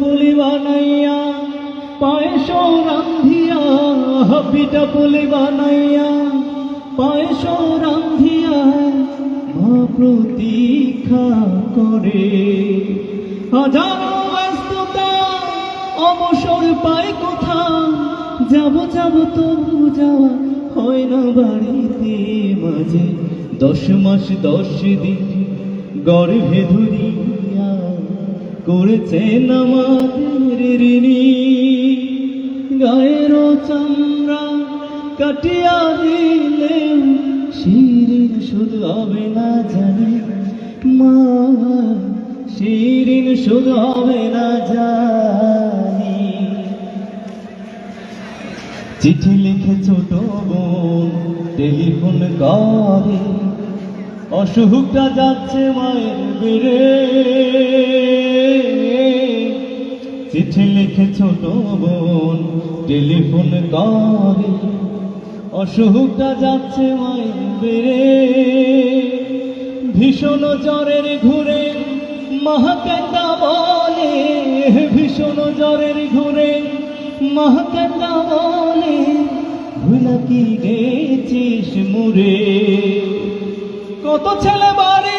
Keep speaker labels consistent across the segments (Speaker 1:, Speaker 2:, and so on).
Speaker 1: পুলি বানাইয়া পায়েস রান্ধিয়া পিঠা পুলি বানাইয়া পায়েস রান্ধিয়া, মা প্রতীক্ষা করে। হাজারো ব্যস্ততা, অবসর পায় কোথা যাব যাব, তবু যাওয়া হয় না বাড়িতে মাঝে। দশ মাস, দশ দিন গর্ভে ধরিয়া করেছেন আমাদের ঋণী। গায়ের চামড়া কাটিয়া দিলে শিরিন শুধু হবে না জানি। মা, শিরিন শুধু হবে না জানি। চিঠি লিখে ছোট বোন, টেলিফোন করে। অসুখটা যাচ্ছে মায়ের বেড়ে। চিঠি লিখে ছোট বোন, টেলিফোন করে। অসুখটা যাচ্ছে মায়ের বেড়ে। ভীষণ জ্বরের ঘুরে মহাকান্দা বলে। ভীষণ জ্বরের ঘুরে মহাকান্দা বলে। ভুলা কি গেছিস মুরে কত ছেলে বাড়ি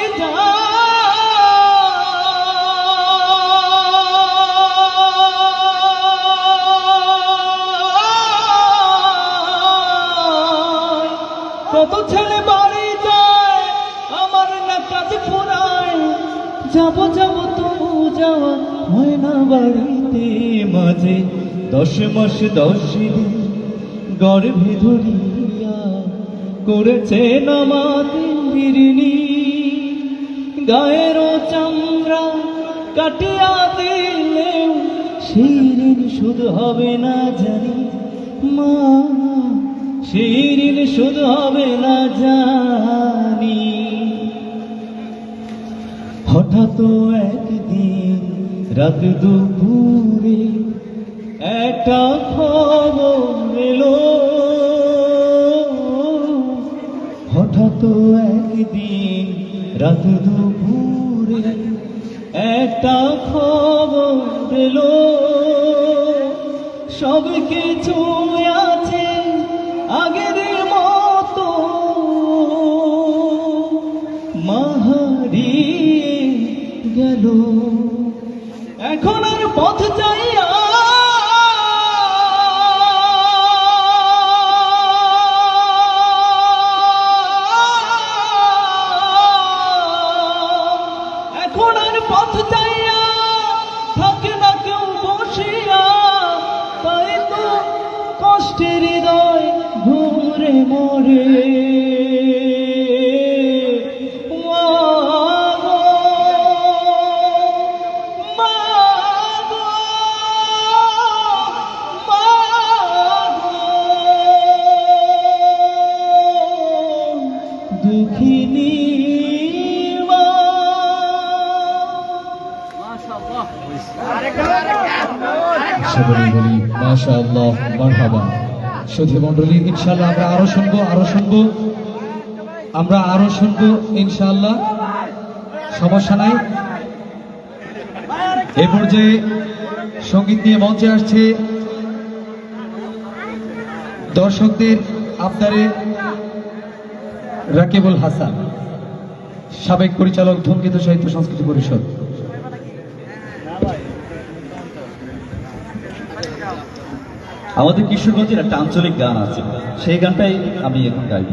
Speaker 1: কত ছেলে বাড়ি যায়? আমার না কাজ ফুরায়। যাব যাব, তবু যাওয়া হয় না বাড়িতে মাঝে। দশ মাস দশ দিন গর্ভে ধরিয়া করেছেন আমাদের ঋণী গায়ের চামড়া কাটিয়া দিলেও ঋণ শুধু হবে না জানি মা। শিরিন শুধু হবে না জানি। হঠাৎ একদিন রাত দুপুরে একটা খবর হঠাৎ একদিন রাত দুপুরে একটা খবর এলো। সব কিছু আছে আগের মতো। মাহারিয়ে গেল। এখন আর পথ চাইয়া মরে। দুঃখিনী
Speaker 2: সবাই বলি মাশা আল্লাহ মারহাবা। সুধী মন্ডলী ইনশাল্লাহ আমরা আরও শুনব আরও শুনব। আমরা আরও শুনব ইনশাল্লাহ সমস্যা নাই। এ পর্যায়ে সংগীত নিয়ে মঞ্চে আসছে দর্শকদের আপনারে রাকিবুল হাসান, সাবেক পরিচালক ধূমকেতু সাহিত্য সংস্কৃতি পরিষদ।
Speaker 1: আমাদের কিশোরগঞ্জের একটা আঞ্চলিক গান আছে। সেই গানটাই আমি এখন গাইব।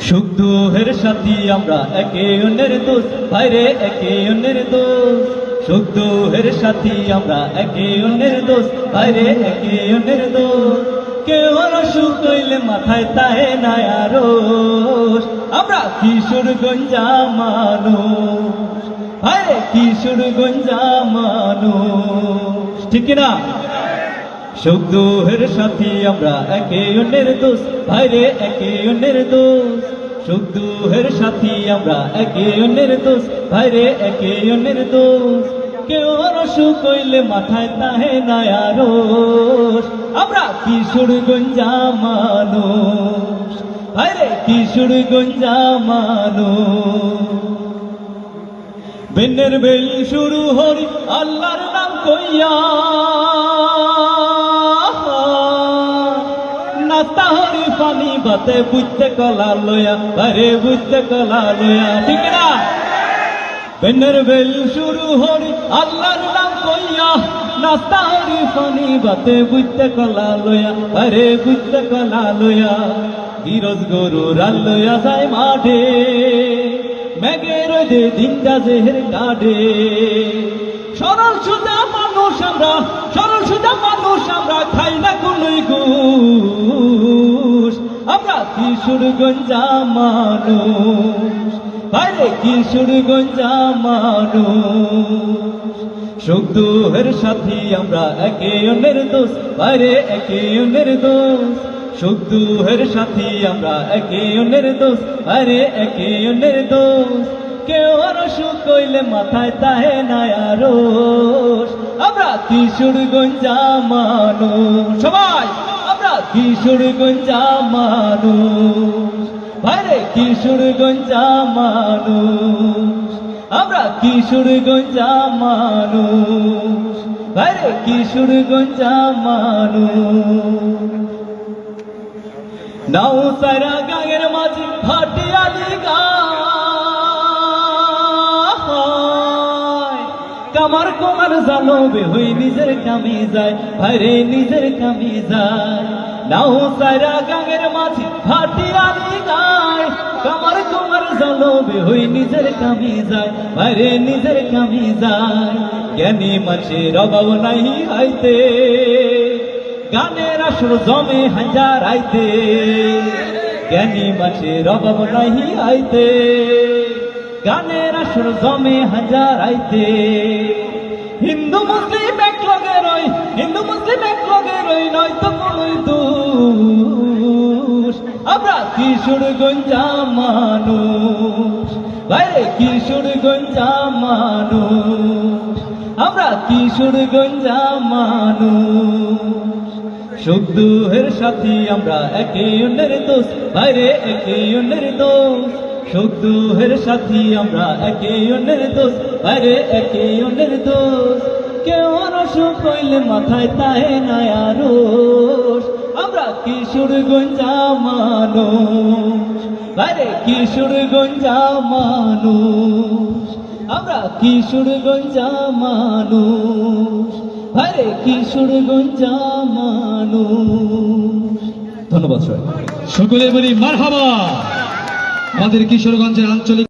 Speaker 1: সুখ দুঃখের সাথী আমরা একে অন্যের দোষ। ভাইরে, একে অন্যের দোষ। সুখ দুঃখের সাথী আমরা একে অন্যের দোষ। ভাইরে, একে অন্যের দোষ। কেউ সুখ হইলে মাথায় তাহে নাই আরোষ আমরা কিশোরগঞ্জা মানুষ। আরে কিশোরগঞ্জা মানুষ। ঠিক না সুখ দুঃখের সাথী আমরা একে অন্যের দোষ। ভাইরে, একে অন্যের দোষ। সুখ দুঃখের সাথী আমরা একে অন্যের দোষ। ভাইরে, একে অন্যের দোষ। কেউ সুখ মাথায় তাহে আমরা কিশোরগঞ্জা মানুষ। ভাইরে কিশোরগঞ্জা মানুষ। বেনের বেল শুরু হরি, আল্লাহর কইয়া নাস্তা হরি পানি বাতে বুঝতে কলা লয়া আরে বুঝতে কলা লয়া ঠিক না বেনের বেল শুরু হরি, আল্লাহর নাম কইয়া নাস্তা হরি পানি বাতে বুঝতে কলা লয়া আরে বুঝতে কলা লয়া গিরজ গরু রাল লয়া যায় মাঠে, মেঘের দিনটা জেহের কাটে সরল সুদা মানুষ আমরা সরল সুদা মানুষ আমরা খাই না কোনই ঘুষ। আমরা কিশোর গঞ্জা মানুষ। বাইরে কিশোর গঞ্জা মানুষ। সুখ দুঃখের সাথী আমরা, একে অন্যের দোষ। বাইরে একে অন্যের দোষ। সুখ দুঃখের সাথী আমরা, একে অন্যের দোষ। বাইরে একে অন্যের দোষ। কেউ আরও কইলে মাথায় তাহে না আরোস আমরা কিশোর গঞ্জা মানুষ। সবাই, আমরা কিশোর গঞ্জা মানুষ। বাইরে কিশোর গঞ্জা মানুষ। আমরা কিশোর গঞ্জা মানুষ। বাইরে কিশোর গঞ্জা মানুষ। নাও সারা গায়ের মাঝে ভাটিয়ালি গায় কামার কুমার জানবে, হই নিজের কামি যায় ভাইরে, নিজের কামি যায় নাও সারা গাঙের মাঝে ভাটিয়ালি গায়। কামার কুমার জানবে, হই নিজের কামি যায় ভাইরে, নিজের কামি যায় জ্ঞানী মাছের অভাব নাই হাইতে। গানের আসর জমে হাজার আইতে। জ্ঞানী মাছের অভাব নাহি আইতে গানের আসর জমে হাজার আইতে। হিন্দু মুসলিম এক লগে রই, হিন্দু মুসলিম এক লগে রই, নয়তো কোনই দোষ। আমরা কিশোর গঞ্জা মানুষ, বাইরে কিশোর গঞ্জা মানুষ। আমরা কিশোর গঞ্জা মানুষ। সুখ দুঃখের সাথী আমরা একে অন্যের দোষ, বাইরে একে অন্যের দোষ। সুখ দুঃখের সাথী আমরা একে অন্যের দোষ বাইরে একে অন্যের দোষ। কেউ আরও সুখ হইলে মাথায় তাহে না আরোস আমরা কিশোর গঞ্জা মানুষ বাইরে কিশোর গঞ্জা মানুষ। আমরা কিশোর গঞ্জা মানুষ, আরে কিশোর গঞ্জা মানুষ। ধন্যবাদ
Speaker 2: সকলে বলি মারহাবা। আমাদের কিশোরগঞ্জের আঞ্চলিক